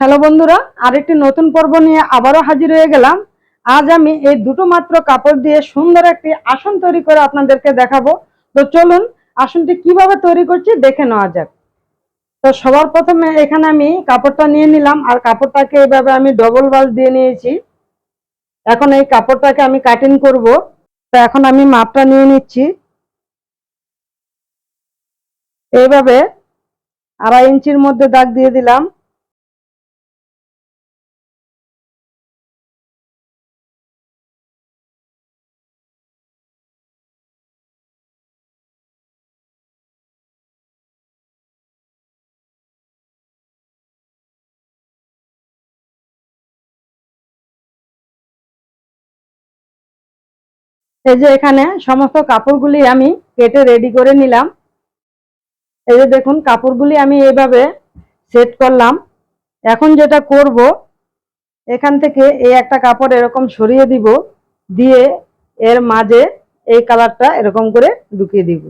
Hello বন্ধুরা, আরেকটি নতুন পর্ব নিয়ে আবারও হাজির হয়ে গেলাম। আজ আমি এই দুটো মাত্র কাপড় দিয়ে সুন্দর একটি আসন তৈরি করে আপনাদেরকে দেখাবো। তো চলুন, আসনটি কীভাবে তৈরি করছি দেখে নেওয়া যাক। তো সবার প্রথমে এখানে আমি কাপড়টা নিয়ে নিলাম, আর কাপড়টাকে এইভাবে আমি ডবল বাল দিয়ে নিয়েছি। এখন এই কাপড়টাকে আমি কাটিং করব। তো এখন আমি মাপটা নিয়ে নিচ্ছি। এইভাবে আড়াই ইঞ্চির মধ্যে দাগ দিয়ে দিলাম। এই যে এখানে সমস্ত কাপড়গুলি আমি কেটে রেডি করে নিলাম। এই যে দেখুন, কাপড়গুলি আমি এইভাবে সেট করলাম। এখন যেটা করব, এখান থেকে এই একটা কাপড় এরকম সরিয়ে দিব, দিয়ে এর মাঝে এই কালারটা এরকম করে ঢুকিয়ে দিব।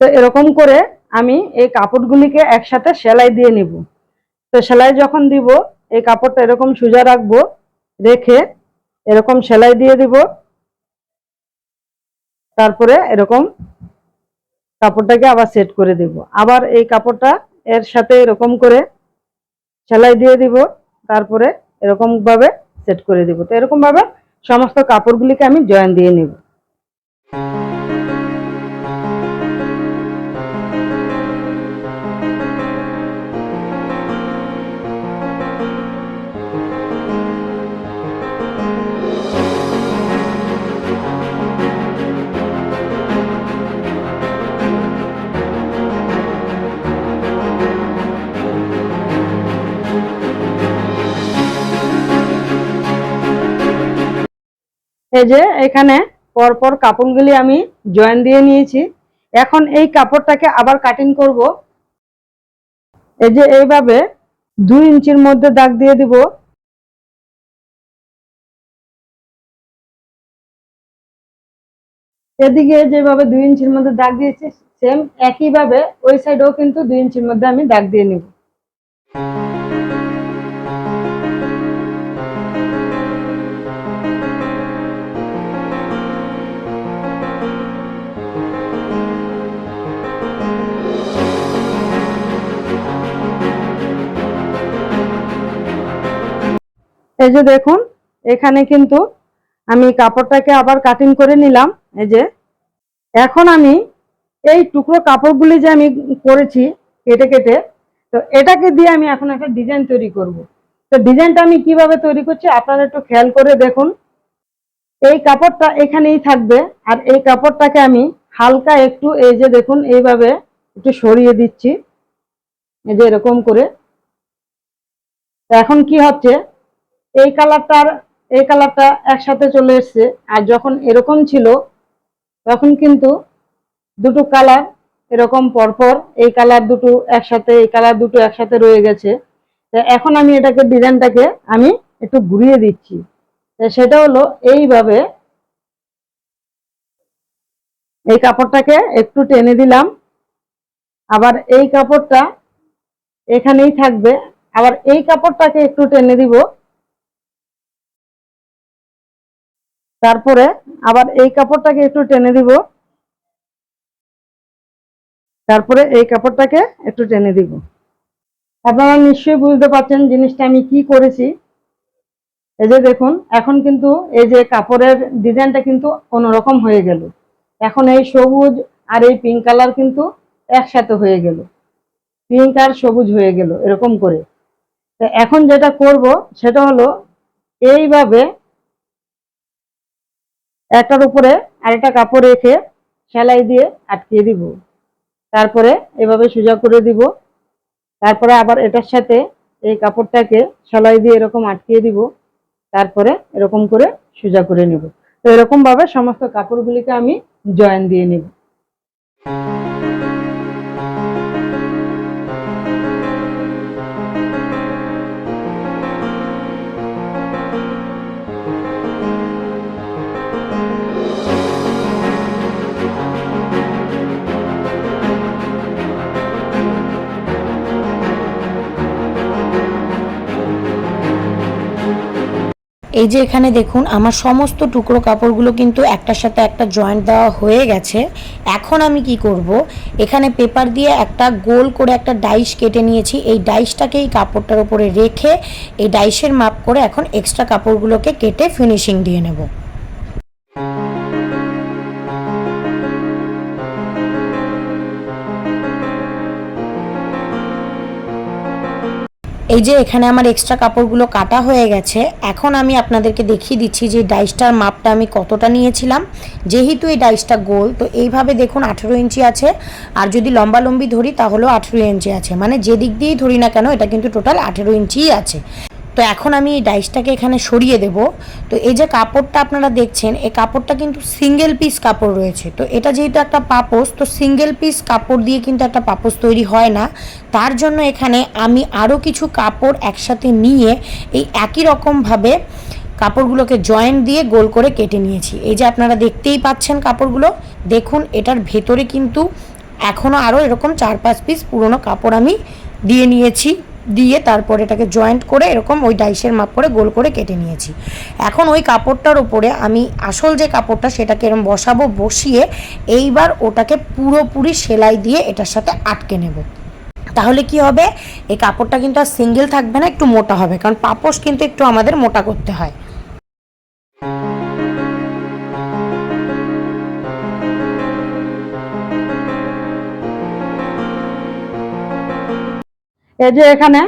তো এরকম করে আমি এই কাপড়গুলিকে একসাথে সেলাই দিয়ে নিব। তো সেলাই যখন দিব, এই কাপড়টা এরকম সোজা রাখব, রেখে এরকম সেলাই দিয়ে দিব। তারপরে এরকম কাপড়টাকে আবার সেট করে দিব। আবার এই কাপড়টা এর সাথে এরকম করে সেলাই দিয়ে দিব। তারপরে এরকম ভাবে সেট করে দিব। তো এরকম ভাবে সমস্ত কাপড়গুলিকে আমি জয়েন দিয়ে নিব। এই যে এখানে পরপর কাপড়গুলি আমি জয়েন দিয়ে নিয়েছি। এখন এই কাপড়টাকে আবার কাটিং করব। এই যে এইভাবে দুই ইঞ্চির মধ্যে দাগ দিয়ে দিব। এদিকে যেভাবে দুই ইঞ্চির মধ্যে দাগ দিয়েছি সেম একইভাবে ওই সাইডেও কিন্তু দুই ইঞ্চির মধ্যে আমি দাগ দিয়ে নিব। এই যে দেখুন, এখানে কিন্তু আমি কাপড়টাকে আবার কাটিং করে নিলাম। এই যে, এখন আমি এই টুকরো কাপড়গুলি যে আমি করেছি কেটে কেটে, তো এটাকে দিয়ে আমি এখন একটা ডিজাইন তৈরি করব। তো ডিজাইনটা আমি কীভাবে তৈরি করছি আপনারা একটু খেয়াল করে দেখুন। এই কাপড়টা এখানেই থাকবে আর এই কাপড়টাকে আমি হালকা একটু এই যে দেখুন, এইভাবে একটু সরিয়ে দিচ্ছি। এই যে এরকম করে। এখন কি হচ্ছে এই কালারটার, এই কালারটা একসাথে চলে এসছে। আর যখন এরকম ছিল, তখন কিন্তু দুটো কালার এরকম পরপর, এই কালার দুটো একসাথে, এই কালার দুটো একসাথে রয়ে গেছে। এখন আমি এটাকে, ডিজাইনটাকে আমি একটু ঘুরিয়ে দিচ্ছি। সেটা হলো এইভাবে এই কাপড়টাকে একটু টেনে দিলাম। আবার এই কাপড়টা এখানেই থাকবে। আবার এই কাপড়টাকে একটু টেনে দিব। তারপরে আবার এই কাপড়টাকে একটু টেনে দিব। তারপরে এই কাপড়টাকে একটু টেনে দিব। আপনারা নিশ্চয়ই বুঝতে পারছেন জিনিসটা আমি কি করেছি। এই যে দেখুন, এখন কিন্তু এই যে কাপড়ের ডিজাইনটা কিন্তু অন্যরকম হয়ে গেল। এখন এই সবুজ আর এই পিঙ্ক কালার কিন্তু একসাথে হয়ে গেল। পিঙ্ক আর সবুজ হয়ে গেল, এরকম করে। এখন যেটা করব, সেটা হলো এইভাবে একটার উপরে আরেকটা কাপড় রেখে সেলাই দিয়ে আটকিয়ে দিব। তারপরে এভাবে সোজা করে দিব। তারপরে আবার এটার সাথে এই কাপড়টাকে সেলাই দিয়ে এরকম আটকিয়ে দিব। তারপরে এরকম করে সোজা করে নেব। তো এরকমভাবে সমস্ত কাপড়গুলিকে আমি জয়েন দিয়ে নেব। এই যে এখানে দেখুন, আমার সমস্ত টুকরো কাপড়গুলো কিন্তু একটার সাথে একটা জয়েন্ট দেওয়া হয়ে গেছে। এখন আমি কি করব? এখানে পেপার দিয়ে একটা গোল করে একটা ডাইস কেটে নিয়েছি। এই ডাইসটাকে এই কাপড়টার উপরে রেখে, এই ডাইসের মাপ করে এখন এক্সট্রা কাপড়গুলোকে কেটে ফিনিশিং দিয়ে নেব। এই যে এখানে আমার এক্সট্রা কাপড়গুলো কাটা হয়ে গেছে, এখন আমি আপনাদেরকে দেখিয়ে দিচ্ছি যে ডাইসটার মাপটা আমি কতটা নিয়েছিলাম। যেহেতু এই ডাইসটা গোল, তো এইভাবে দেখুন আঠেরো ইঞ্চি আছে, আর যদি লম্বা লম্বি ধরি তাহলেও আঠেরো ইঞ্চি আছে। মানে যেদিক দিয়েই ধরি না কেন, এটা কিন্তু টোটাল আঠেরো ইঞ্চিই আছে। তো এখন আমি এই ডাইসটাকে এখানে সরিয়ে দেব। তো এই যে কাপড়টা আপনারা দেখছেন, এই কাপড়টা কিন্তু সিঙ্গেল পিস কাপড় রয়েছে। তো এটা যেহেতু একটা পাপোস তো সিঙ্গেল পিস কাপড় দিয়ে কিন্তু একটা পাপোস তৈরি হয় না। তার জন্য এখানে আমি আরও কিছু কাপড় একসাথে নিয়ে এই একই রকমভাবে কাপড়গুলোকে জয়েন্ট দিয়ে গোল করে কেটে নিয়েছি। এই যে আপনারা দেখতেই পাচ্ছেন কাপড়গুলো। দেখুন, এটার ভেতরে কিন্তু এখনও আরও এরকম চার পাঁচ পিস পুরনো কাপড় আমি দিয়ে নিয়েছি। দিয়ে তারপর এটাকে জয়েন্ট করে এরকম ওই ডাইসের মাপ করে গোল করে কেটে নিয়েছি। এখন ওই কাপড়টার ওপরে আমি আসল যে কাপড়টা সেটাকে এরকম বসাবো, বসিয়ে এইবার ওটাকে পুরোপুরি সেলাই দিয়ে এটার সাথে আটকে নেব। তাহলে কি হবে? এই কাপড়টা কিন্তু আর সিঙ্গেল থাকবে না, একটু মোটা হবে, কারণ পাপোশ কিন্তু একটু আমাদের মোটা করতে হয়। এই যে এখানে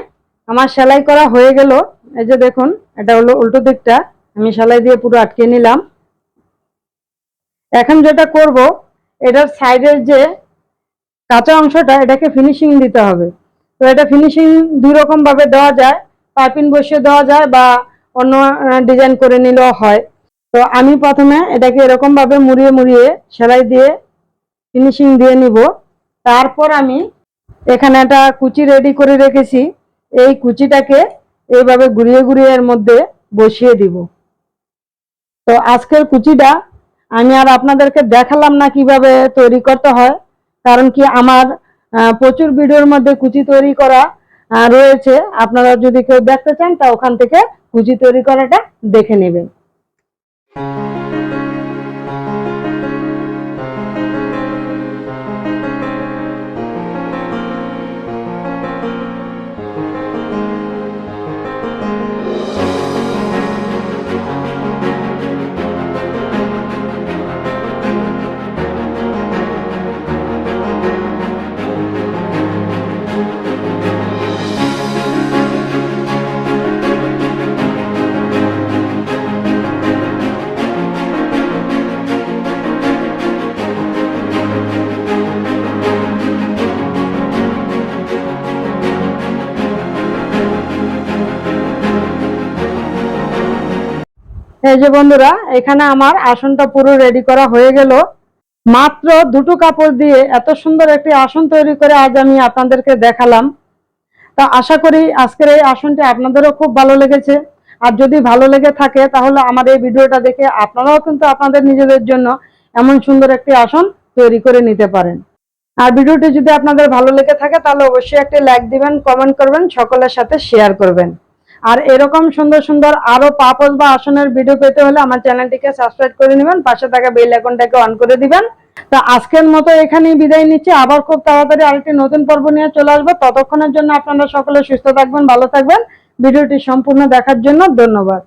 আমার সেলাই করা হয়ে গেল। এই যে দেখুন, এটা হলো উল্টো দিকটা। আমি সেলাই দিয়ে পুরো আটকে নিলাম। এখন যেটা করব, এটার সাইডের যে কাঁচা অংশটা, এটাকে ফিনিশিং দিতে হবে। তো এটা ফিনিশিং দুই রকম ভাবে দেওয়া যায়। পাইপিং বসিয়ে দেওয়া যায় বা অন্য ডিজাইন করে নিলেও হয়। তো আমি প্রথমে এটাকে এরকম ভাবে মুড়িয়ে মুড়িয়ে সেলাই দিয়ে ফিনিশিং দিয়ে নিব। তারপর আমি এখানে একটা কুচি রেডি করে রেখেছি। এই কুচিটাকে এইভাবে ঘুরিয়ে ঘুরিয়ে এর মধ্যে বসিয়ে দিব। তো আজকের কুচিটা আমি আর আপনাদেরকে দেখালাম না কীভাবে তৈরি করতে হয়, কারণ কি আমার প্রচুর ভিডিওর মধ্যে কুচি তৈরি করা রয়েছে। আপনারা যদি কেউ দেখতে চান তা ওখান থেকে কুচি তৈরি করাটা দেখে নেবেন। এই যে বন্ধুরা, এখানে আমার আসনটা পুরো রেডি করা হয়ে গেল। মাত্র দুটো কাপড় দিয়ে এত সুন্দর একটি আসন তৈরি করে আজ আমি আপনাদেরকে দেখালাম। তা আশা করি আজকের এই আসনটি আপনাদেরও খুব ভালো লেগেছে। আর যদি ভালো লেগে থাকে, তাহলে আমার এই ভিডিওটা দেখে আপনারাও কিন্তু আপনাদের নিজেদের জন্য এমন সুন্দর একটি আসন তৈরি করে নিতে পারেন। আর ভিডিওটি যদি আপনাদের ভালো লেগে থাকে, তাহলে অবশ্যই একটি লাইক দিবেন কমেন্ট করবেন, সকলের সাথে শেয়ার করবেন। আর এরকম সুন্দর সুন্দর আরও পাপস বা আসনের ভিডিও পেতে হলে আমার চ্যানেলটিকে সাবস্ক্রাইব করে নেবেন, পাশে থাকা বেল আইকনটাকে অন করে দিবেন। তা আজকের মতো এখানেই বিদায় নিচ্ছি। আবার খুব তাড়াতাড়ি আরেকটি নতুন পর্ব নিয়ে চলে আসব। ততক্ষণের জন্য আপনারা সকলে সুস্থ থাকবেন, ভালো থাকবেন। ভিডিওটি সম্পূর্ণ দেখার জন্য ধন্যবাদ।